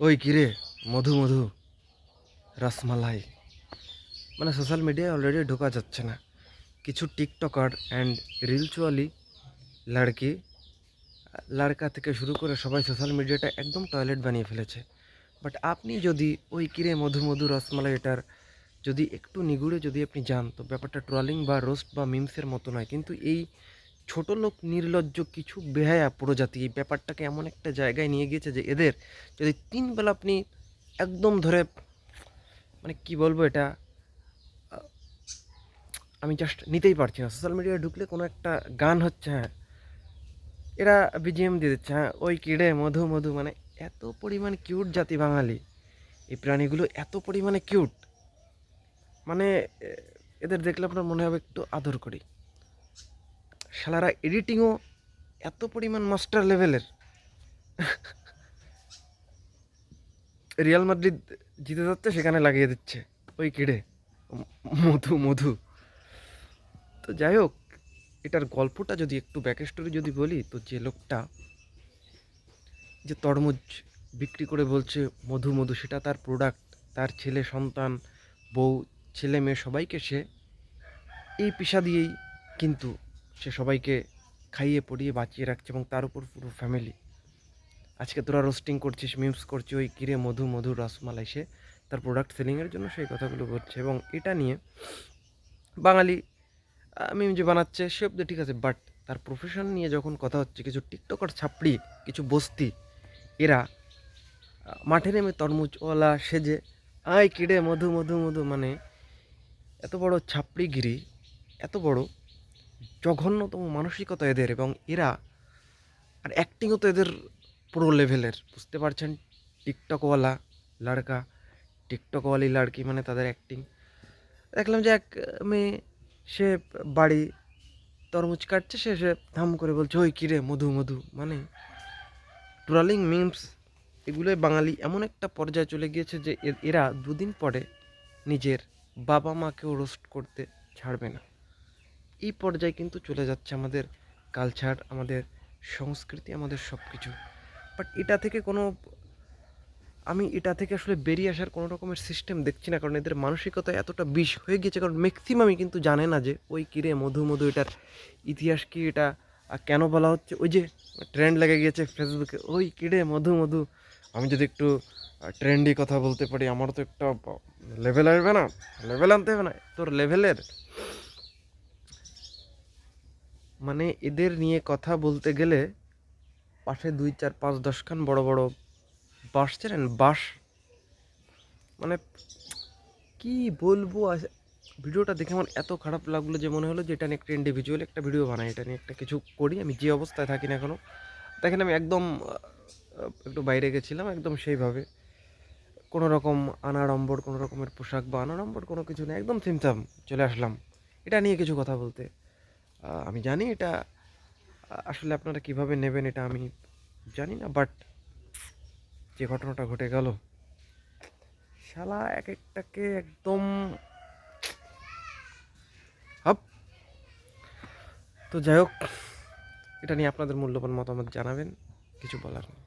ওই কিরে মধু মধু। রসমালাই। মানে সোশ্যাল মিডিয়ায় অলরেডি ঢোকা যাচ্ছে না। কিছু টিকটকার অ্যান্ড রিলচুয়ালি লড়কি লড়কা থেকে শুরু করে সবাই সোশ্যাল মিডিয়াটা একদম টয়লেট বানিয়ে ফেলেছে। বাট আপনি যদি ওই কিরে মধু মধু, রসমালাই এটার যদি একটু নিগুড়ে যদি আপনি যান, তো ব্যাপারটা ট্রলিং বা রোস্ট বা মিমসের মতো নয়। কিন্তু এই ছোট লোক, নির্লজ্জ কিছু বেহায়া প্রজাতি এই ব্যাপারটাকে এমন একটা জায়গায় নিয়ে গিয়েছে যে এদের যদি তিনবেলা আপনি একদম ধরে মানে কি বলব এটা আমি জাস্ট নিতেই পারছি না। সোশ্যাল মিডিয়ায় ঢুকলে কোনো একটা গান হচ্ছে হ্যাঁ। এরা বিজিএম দিয়ে দিচ্ছে হ্যাঁ। ওই কিড়ে মধু মধু মানে এত পরিমাণ কিউট জাতি বাঙালি। এই প্রাণীগুলো এত পরিমাণে কিউট মানে এদের দেখলে আপনার মনে হবে একটু আদর করি। শালারা এডিটিংও এত পরিমাণ মাস্টার লেভেলের রিয়াল মাদ্রিদ জিতে যাচ্ছে, সেখানে লাগিয়ে দিচ্ছে। ওই কিড়ে মধু মধু। তো যাই হোক, এটার গল্পটা যদি একটু ব্যাক স্টোরি যদি বলি, তো যে লোকটা যে তরমুজ বিক্রি করে বলছে, মধু মধু, সেটা তার প্রোডাক্ট তার ছেলে, সন্তান, বউ, ছেলে, মেয়ে, সবাইকে সে এই পেশা দিয়েই কিন্তু সে সবাইকে খাইয়ে পড়িয়ে বাঁচিয়ে রাখছে এবং তার উপর পুরো ফ্যামিলি আজকে তোরা রোস্টিং করছিস মিমস করছিস, ওই কিরে মধু মধু রসমালাই, সে তার প্রোডাক্ট সেলিংয়ের জন্য সেই কথাগুলো করছে এবং এটা নিয়ে বাঙালি মিম যে বানাচ্ছে সে অব্দি ঠিক আছে বাট তার প্রফেশন নিয়ে যখন কথা হচ্ছে, কিছু টিকটকার ছাপড়ি, কিছু বস্তি, এরা মাঠে নেমে তরমুজ তরমুজওয়ালা সেজে, আয় কিড়ে মধু মধু মধু মানে এত বড় ছাপড়িগিরি, এত বড় জঘন্যতম মানসিকতা এদের এবং এরা আর অ্যাক্টিংও তো এদের পুরো লেভেলের বুঝতে পারছেন? টিকটকওয়ালা লড়কা টিকটকওয়ালি লড়কি মানে তাদের অ্যাক্টিং দেখলাম যে এক মেয়ে, সে বাড়ি তরমুজ কাটছে, সে সে ধাম করে বলছে, ওই কিরে মধু মধু? মানে ট্রলিং মিমস এগুলোই বাঙালি এমন একটা পর্যায়ে চলে গিয়েছে যে এরা দুদিন পরে নিজের বাবা মাকেও রোস্ট করতে ছাড়বে না। এই পর্যায়ে কিন্তু চলে যাচ্ছে আমাদের কালচার আমাদের সংস্কৃতি, আমাদের সব কিছু বাট এটা থেকে কোনো, আমি এটা থেকে আসলে বেরিয়ে আসার কোনো রকমের সিস্টেম দেখছি না, কারণ এদের মানসিকতা এতটা বিষ হয়ে গেছে কারণ ম্যাক্সিমামই কিন্তু জানে না যে, ওই কিরে মধু মধু, এটার ইতিহাস কি, এটা কেন বলা হচ্ছে? ওই যে ট্রেন্ড লেগে গিয়েছে ফেসবুকে ওই কিরে মধু মধু? আমি যদি একটু ট্রেন্ডি কথা বলতে পারি, আমারও তো একটা লেভেল আসবে না? লেভেল আনতে হবে না? তোর লেভেলের মানে এদের নিয়ে কথা বলতে গেলে পাশে দুই, চার, পাঁচ দশখান বড় বড় বাস চেনেন বাস মানে কি বলব ভিডিওটা দেখে আমার এত খারাপ লাগল যে মনে হলো যে এটা নিয়ে একটা ইন্ডিভিজুয়াল একটা ভিডিও বানাই এটা নিয়ে একটা কিছু করি। আমি যে অবস্থায় থাকি না এখনও দেখেন আমি একদম একটু বাইরে গেছিলাম একদম সেইভাবে। কোনো রকম আনাড়ম্বর, কোনো রকমের পোশাক বা আনাড়ম্বর কোনো কিছু নেই, একদম সিমসাম চলে আসলাম। এটা নিয়ে কিছু কথা বলতে। আমি জানি এটা আসলে আপনারা কীভাবে নেবেন এটা আমি জানি না বাট যে ঘটনাটা ঘটে গেল, শালা এক একটাকে একদম হাপ। তো যাই হোক, এটা নিয়ে আপনাদের মূল্যবান মতামত জানাবেন, কিছু বলার নেই।